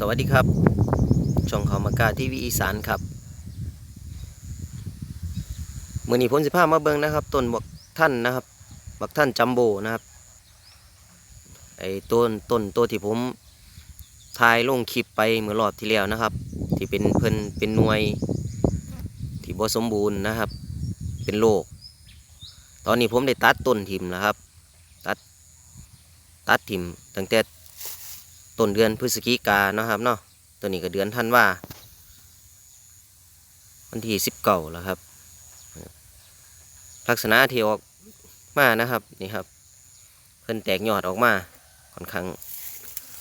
สวัสดีครับ ช่องเขามากาทีวีอีสานครับเมื่อนี้ผมสิพามาเบิงนะครับต้นบักท่านนะครับ บักท่านจัมโบนะครับไอ้ต้นต้นตัวที่ผมถ่ายลงคลิปไปเมื่อรอบที่แล้วนะครับ ที่เป็นเพิ่นเป็นหน่วย ที่บ่สมบูรณ์นะครับ เป็นโรคตอนนี้ผมได้ตัดต้นทิมแล้วครับ ตัดตัดทิมตั้งแต่ ต้นเดือนพฤศจิกาเนาะครับเนาะตัวนี้ก็เดือนท่านว่า วันที่สิบเก้าแล้วครับ ลักษณะที่ออกมานะครับนี่ครับ เพิ่นแตกยอดออกมาค่อนข้าง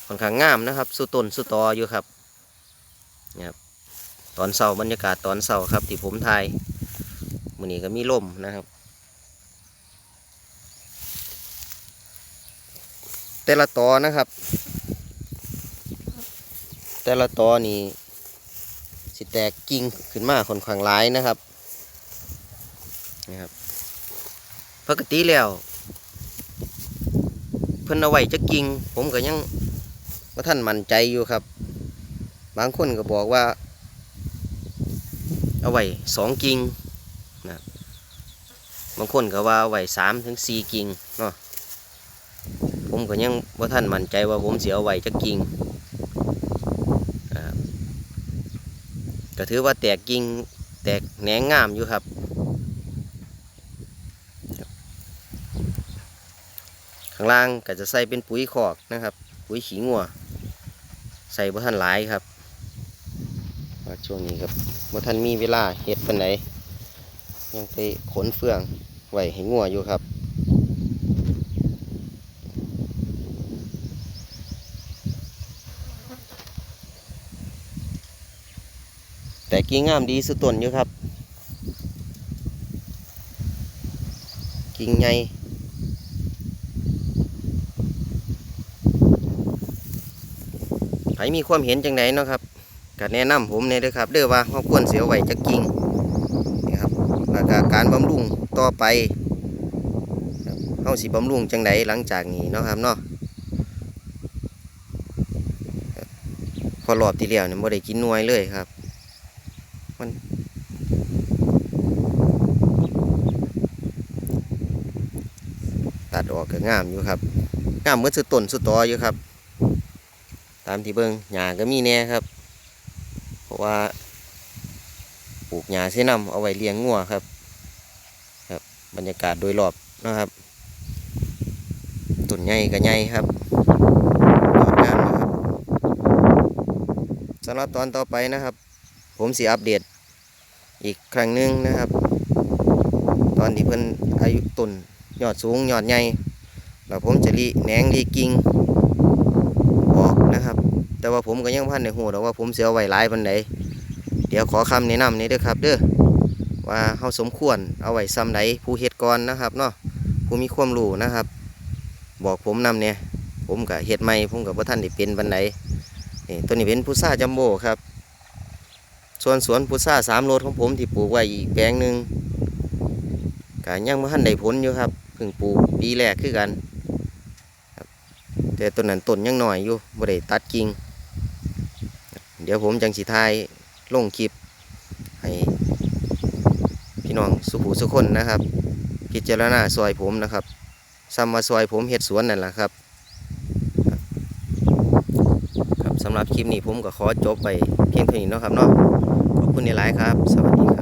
ค่อนข้างงามนะครับสุต้นสุตออยู่ครับนี่ครับตอนเสาบรรยากาศตอนเสาครับ ที่ผมถ่ายมื้อนี้ก็มีลมนะครับ แต่ละตอนะครับ แต่ละตอนี่สิแตกกิ่งขึ้นมาค่อนข้างหลายนะครับนะครับปกติแล้ว เพิ่นเอาไว้จะกิ่งผมก็ยังว่าท่านมั่นใจอยู่ครับ บางคนก็บอกว่า เอาไว้สองกิ่งนะบางคนก็ว่าเอาไว้สามถึงสี่กิ่งเนาะผมก็ยังว่าท่านมั่นใจว่าผมเสียเอาไว้จะกิ่ง ก็ถือว่าแตกกิ่งแตกแหนงงามอยู่ครับ ข้างล่างก็จะใส่เป็นปุ๋ยขอกนะครับ ปุ๋ยขี้งัวใส่บ่ทันหลายครับว่าช่วงนี้ครับบ่ทันมีเวลาเฮ็ดปานไหนยังไปขนเฟืองไหวให้งัวอยู่ครับ แต่กิ่งงามดีสุดต้นอยู่ครับ กิ่งใหญ่ใครมีความเห็นจังไดเนาะครับก็แนะนำผมเนี่ยเด้อครับเด้อว่าเขาควรเสียไหวจะกิ่งนี่ครับแล้วก็การบำรุงต่อไปเขาสิบำรุงจังไดหลังจากนี้เนาะครับเนาะพอรอบที่แล้วเนี่ยไม่ได้กินน่วยเลยครับ ตัดออกก็งามอยู่ครับงามเหมือนสุดต้นสุดตออยู่ครับ ตามที่เบิ้งหญ้าก็มีแน่ครับ เพราะว่าปลูกหญ้าเสนำเอาไว้เลี้ยงงัวครับ ครับ บรรยากาศโดยรอบนะครับต้นใหญ่ก็ใหญ่ครับยอดงครับสำหรับตอนต่อไปนะครับ ผมสิอัปเดตอีกครั้งหนึงนะครับ ตอนที่เพิ่นอายุต้นยอดสูงยอดใหญ่แล้วผมจะรีแหนงรีกิงออกนะครับ แต่ว่าผมก็ยังพันในหัวแต่ว่าผมเสียไว้หลายปันใดเดี๋ยวขอคำแนะนำนี้ด้อครับเด้อว่าเฮาสมควรเอาไว้ซ้ำใดผู้เฮ็ดก่อนนะครับเนาะผู้มีความรู้นะครับ บอกผมนำเนี่ยผมกับเฮ็ดใหม่ผมกับว่าท่านได้เป็นปันใดนี่ตัวนี้เป็นพุทราจัมโบ้ครับ ส่วนสวนพุทราสามโลดของผมที่ปลูกไว้อีกแปลงหนึ่งก็ยังไม่ทันได้ผลอยู่ครับเพิ่งปลูกปีแรกคือกันแต่ต้นนั้นต้นยังหน่อยอยู่บ่ได้ตัดกิ่งเดี๋ยวผมจังสิทายลงคลิป ให้พี่น้องสุภูสุคนนะครับ พิจารณาซอยผมนะครับซ้ำมาซอยผมเฮ็ดสวนนั่นแหละครับครับสำหรับคลิปนี้ผมก็ขอจบไปเพียงเท่านี้นะครับเนาะ ขอบคุณนิไลครับ สวัสดี